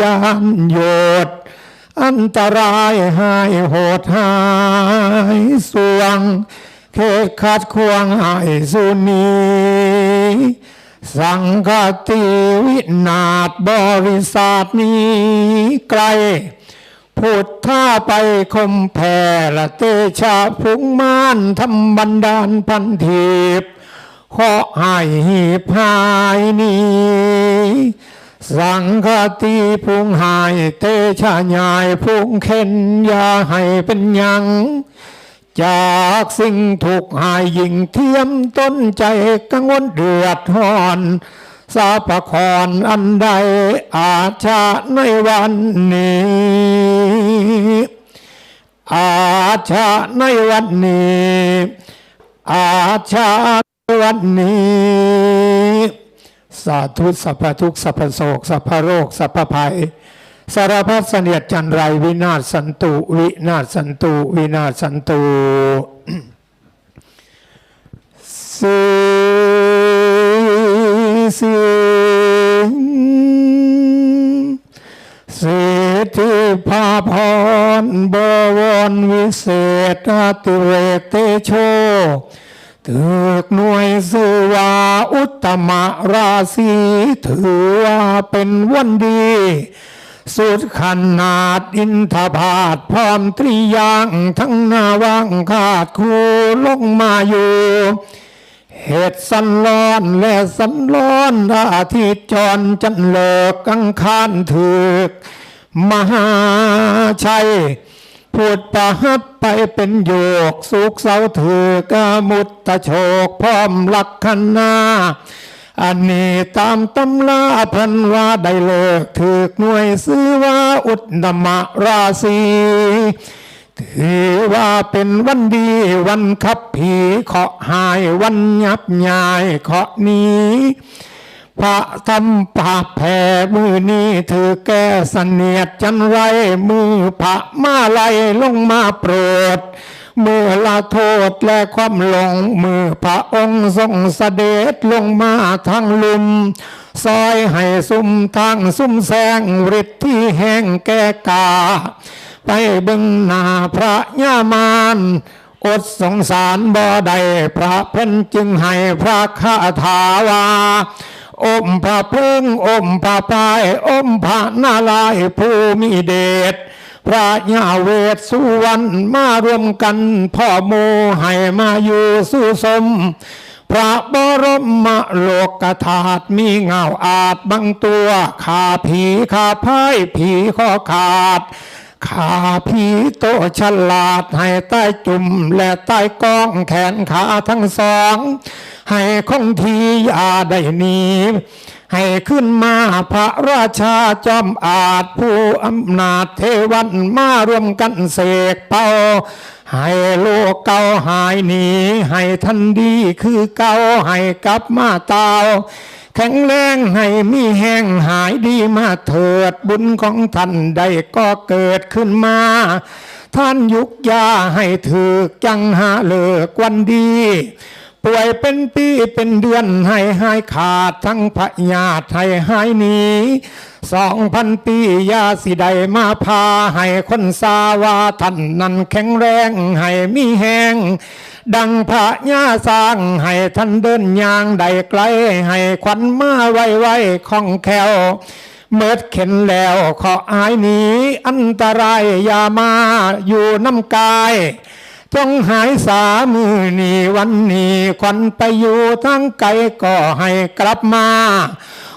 ยานโยดอันตรายหายโหดหายสวงเคขัดควงหายสุนีสังฆติวินาศบริษัทนี้ไกลพุทธาไปคมแผ่ละเตชะพุงม่านทำบันดาลพันธีบขอให้หีบหายนี้ สังฆติพุงหายเตชะยายพุงเข็นยาให้เป็นยังจากสิ่งถูกหายยิ่งเทียมต้นใจกังวลเดือดร้อนสาปครอันใดอาชาในวันนี้ อาชาในวันนี้ อาชาในวันนี้ สาธุสัพพทุกสัพพโศกสัพพโรคสัพพภัย สารพัดเสนียดจันไรวินาศสันตุ วินาศสันตุ วินาศสันตุสีสิงสิทธิภาพรบวรวิเศษอติเรกเตโช ถือกหน่วยสื่อว่าอุตมะราศีถือว่าเป็นวันดี สุดขนาดอินทบาทพร้อมตรียางทั้งนาว่างขาดคูลงมาอยู่เหตุสันร้อนและสันร้อนอาทิตย์จรจันเลิกกังคานถึก มหาชัย พูดประหับไปเป็นโยก สุขเสาถือกามุตตะโชกพร้อมลักขณาอันนี้ตามตำลาพันว่าได้เลิกถือกหน่วยซื้อว่าอุตตมะราศีถือว่าเป็นวันดีวันขับผีเคาะหายวันยับยายเคาะหนี้ พระทำปากแผ่มือนี้ถือแก้เสนียดจันไรมือพระมาไลลงมาโปรดมือละโทษและความหลง มือพระองค์ทรงเสด็จลงมาทางลุมซอยให้ซุ่มทางซุ่มแสงฤทธิ์ที่แห่งแก่กา ไปบึงนาพระยามานอดสงสารบ่ได้พระเพิ่นจึงให้พระคาถาวา อมพระพึ่งอมพระพายอมพระนาลายณ์ผู้มีเดชพระยาเวทสุวรรณมารวมกันพ่อโมให้มาอยู่สู้สม พระบรมโลกธาตุมีเงาอาจบังตัวขาผีขาพายผีข้อขาดขาผีโตฉลาดให้ใต้จุ่มและใต้กองแขนขาทั้งสอง ให้คงทีอย่าได้หนีให้ขึ้นมาพระราชาจอมอาจผู้อำนาจเทวันมารวมกันเสกเป่าให้โลกเก่าหายหนีให้ทันดีคือเก่าให้กลับมาเตาแข็งแรงให้มีแห้งหายดีมาเถิดบุญของท่านใดก็เกิดขึ้นมา ท่านยุกยาให้ถือจังหาเลิกวันดี ป่วยเป็นปีเป็นเดือนให้หายขาดทั้งพญาติให้หายหนีสองพันปียาสิใดมาพาให้คนสาวาท่านนั้นแข็งแรงให้มีแหงดังพระญาสร้างให้ท่านเดินยางได้ไกล ให้ขวัญมาไวไวๆคล่องแคล่วเมิดเข็นแล้วขออายหนีอันตรายอย่ามาอยู่น้ำกาย จงหายสามือนี้วันนี้ควันไปอยู่ทั้งไกลก็ให้กลับมา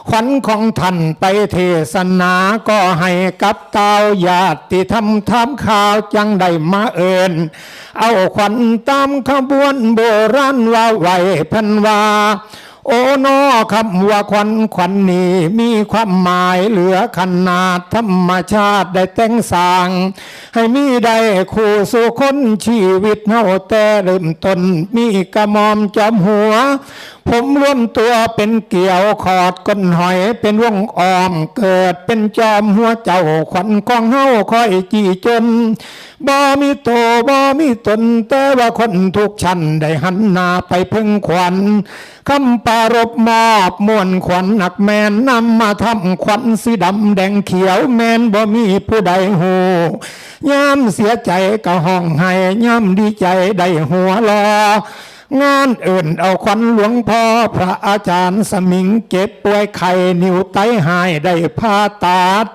ขวัญของท่านไปเทศนาก็ให้กับเตาญาติทำทำข่าวจังได้มาเอินเอาขวัญตามขบวนโบราณว่าไว้เพันว่า โอ้นอคำว่าควันควันนี้มีความหมายเหลือขนาดธรรมชาติได้แต่งสร้าง ให้มีได้คู่สู่คนชีวิตเฮาแต่เริ่มต้นมีกระหมอมจอมหัว ผมร่วมตัวเป็นเกี่ยวขอดก้นหอย เป็นวงออมเกิดเป็นจอมหัวเจ้าขวัญกองเฮาคอยจีจนบ่มีโตบ่มีตนแต่ว่าคนทุกชั้นได้หันหน้าไปพึ่งขวัญคำปรารบมอบมวลขวัญหนักแมนนำมาทำขวัญสีดำแดงเขียวแมนบ่มีผู้ใดหูยามเสียใจก็ห้องไห้ยามดีใจได้หัวลอ งานอื่นเอาควันหลวงพ่อพระอาจารย์สมิงเจ็บป่วยไข้นิ้วไตหายได้ผ่าตัด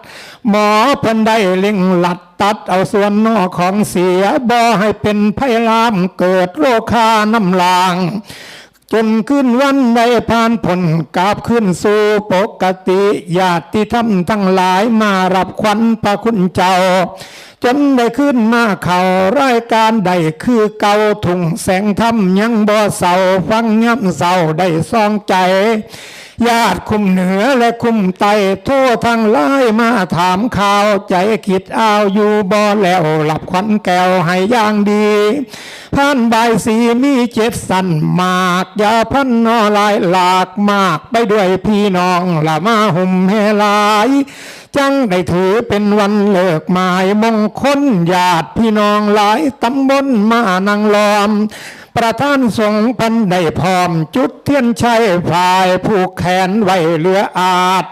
หมอเพิ่นได้เล็งหลัดตัดเอาส่วนนอกของเสียบ่ให้เป็นไพลามเกิดโรคาน้ำลางจนขึ้นวันได้ผ่านผลกาบขึ้นสู่ปกติญาติธรรมทั้งหลายมารับควันพระคุณเจ้า จนได้ขึ้นมาเข่ารายการใดคือเก่าถุงแสงธรรมยังบ่เศร้าฟังย้ำเศร้าได้ซองใจ ญาติคุมเหนือและคุมไตโทษทางไล่มาถามข่าวใจคิดอ้าวอยู่บ่แล้วหลับควันแก้วให้ย่างดีพันใบายสีมีเจ็ดสันมากยาพันนอลายหลากมากไปด้วยพี่น้องละมาหุ่มเฮลาย จังได้ถือเป็นวันเลิกหมายมงคลญาติพี่น้องหลายตำบลมานังล้อม ประธานสงพันได้พร้อมจุดเทียนชัยฝ่ายผูกแขนไว้เหลืออาจ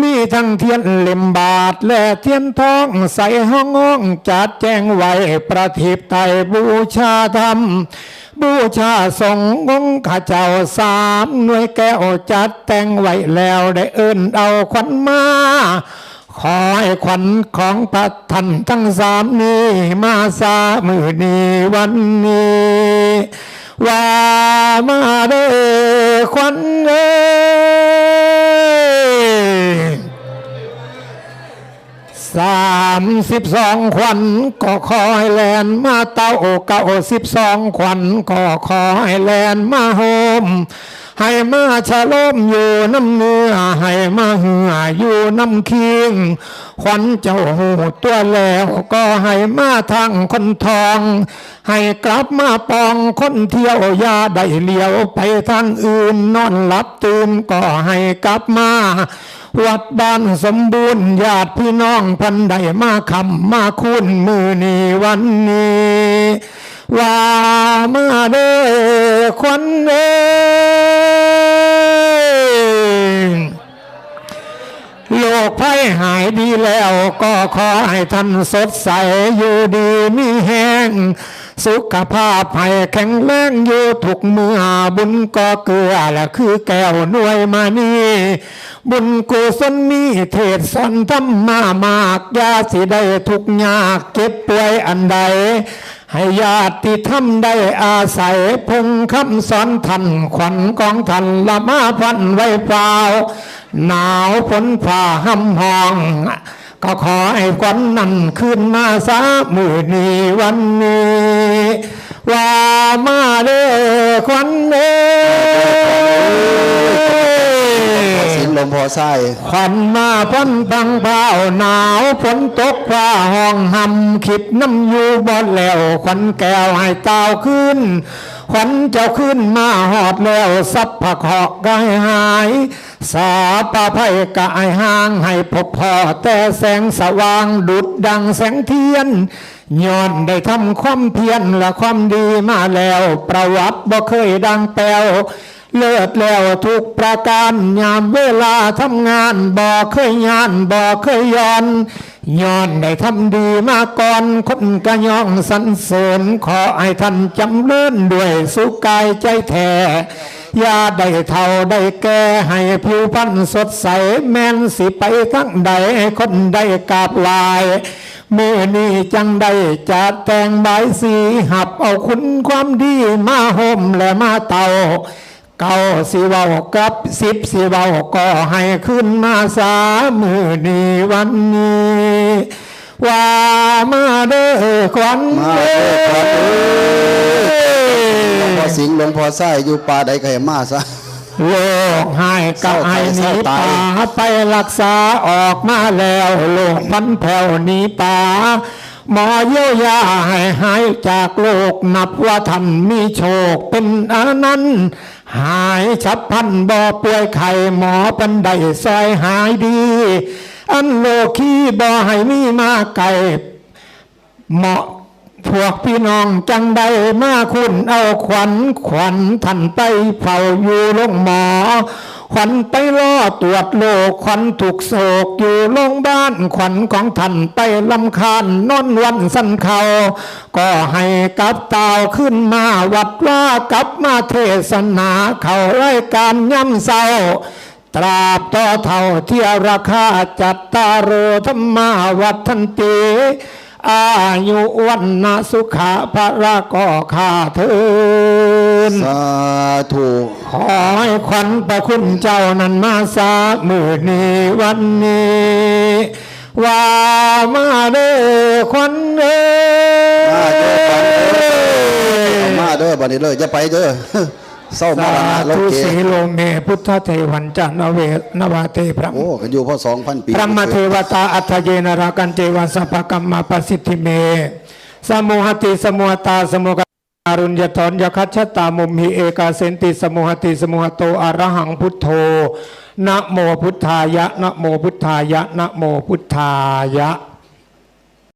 มีทั้งเทียนเล่มบาทและเทียนทองใส่ห้องห้องจัดแจงไว้ประทิบไตบูชาธรรม บูชาสงองค์ข้าเจ้าสามหน่วยแก้วจัดแต่งไว้แล้วได้เอิ้นเอาขวัญมา ขอให้ขวัญของพระท่านทั้งสามนี้มาสามือนี้วันนี้ว่ามาเด้อขวัญเอ้ สามสิบสองขวัญก็คอยแลนมาเต้าเก้าสิบสองขวัญก็คอยแลนมาโฮมให้มาฉลมอยู่น้ำเนื้อให้มาเหืออยู่น้ำคิง ขวัญเจ้าหูตัวแล้วก็ให้มาทางคนทอง ให้กลับมาปองคนเที่ยวยาได้เลี้ยวไปทางอื่นนอนหลับตื่นก็ให้กลับมาวัดบ้านสมบูรณ์ญาติพี่น้องพันใดมาคำมาคุณมือนี้วันนี้ว่ามาเด้อควันเอ้ โลกภัยหายดีแล้วก็ขอให้ท่านสดใสอยู่ดีมีแห้งสุขภาพให้แข็งแรงอยู่ทุกเมื่อบุญก็เกลือและคือแก้วน่วยมานี่บุญกุศลมีเทศสอนธรรมามากยาสิได้ทุกยากเจ็บป่วยอันใดให้ญาติธรรมได้อาศัยพงคำสอนทันขวัญกองทันละมาพันไว้เปล่า หนาวฝนฝ่าห้ำหอง ก็ขอให้ควันนั้นขึ้นมาสามือนี้วันนี้ ว่ามาเด้อควันเอ้เสียงลมพอไส้ควันมาพ้นพังเผาหนาวฝนตกฟ้าห้องหำขิดน้ำอยู่บอดแล้วควันแก้วให้เต้าขึ้น ควันเจ้าขึ้นมาหอดแล้วสับผักหอกกายหาย สาปาไพ่กายห่างให้พบพอแต่แสงสว่างดุดดังแสงเทียนย้อนได้ทำความเพียรและความดีมาแล้ว ประวัติบ่เคยดังแปลวเลิศแล้วทุกประการยามเวลาทำงานบ่เคยยานบ่เคยย้อน ย้อนได้ทำดีมาก่อนคนกะย่องสรรเสริญขอให้ท่านจำเริญด้วยสุกายใจแท้ยาได้เท่าได้แก่ให้ผิวพรรณสดใส แม่นสิไปทั้งใดคนได้กาบลายมือนี้จังได้จะแต่งใบสีหับเอาคุณความดีมาห่มและมาเตา เก้าสิเว้ากับสิบสิเว้าก็ให้ขึ้นมาสามือนี้วันนี้ว่ามาเด้อควันมาเด้เด้อควันเอ้พออสิงลมพอไส้อยู่ป่าใดก็ให้มาซะโลกให้กับไอ้หนีป่าไปรักษาออกมาแล้วโลกพันแผ่วหนีป่า หมอเยียวยาให้หายจากโลกนับว่าท่านมีโชคเป็นอนันต์หายฉับพันบ่อป่วยไข้หมอปันไดซอยหายดี อันโลคีบ่ให้มีมาไก่เหมาะพวกพี่น้องจังใดมาคุณเอาขวัญขวัญท่านไปเฝ้าอยู่โรงหมอ ขวัญไปรอตรวจโรคขวัญถูกโศกอยู่โรงบ้านขวัญของท่านไปลำคาญนอนวันสันเขาก็ให้กับตาวขึ้นมาวัดว่ากลับมาเทศนาเขารายการย่ำเศร้าตราบต่อเท่าที่ราคาจัตตาโรธรรมาวัฒนติอายุวันนสุขาภระก็ข้าเทิ น สาธุ ขอให้ขวัญประคุณเจ้านั้นมาสามือนี้วันนี้ ว่ามาเด้อขวัญเอ้มาเด้อขวัญเอ้ยยเอามาเด้อบัดนี้เลยจะไปเด้อเศร้ามาสาแล้วนะโลธุเกสีโลเมพุทธเทวันจานเวทนวาเตพระโอ้กันอยู่พอสองพันปีพระมเทวตาอัฏฐเยนรากันเจวาสัพพกรรมมาปสิทธิเม สมุหติสมุหตาสมุกา รุญญตอนยคัชตามุมหิเอกาเสนติสมุหติสมุหโตอรหังพุทโธนะโมพุทธายะนะโมพุทธายะนะโมพุทธายะ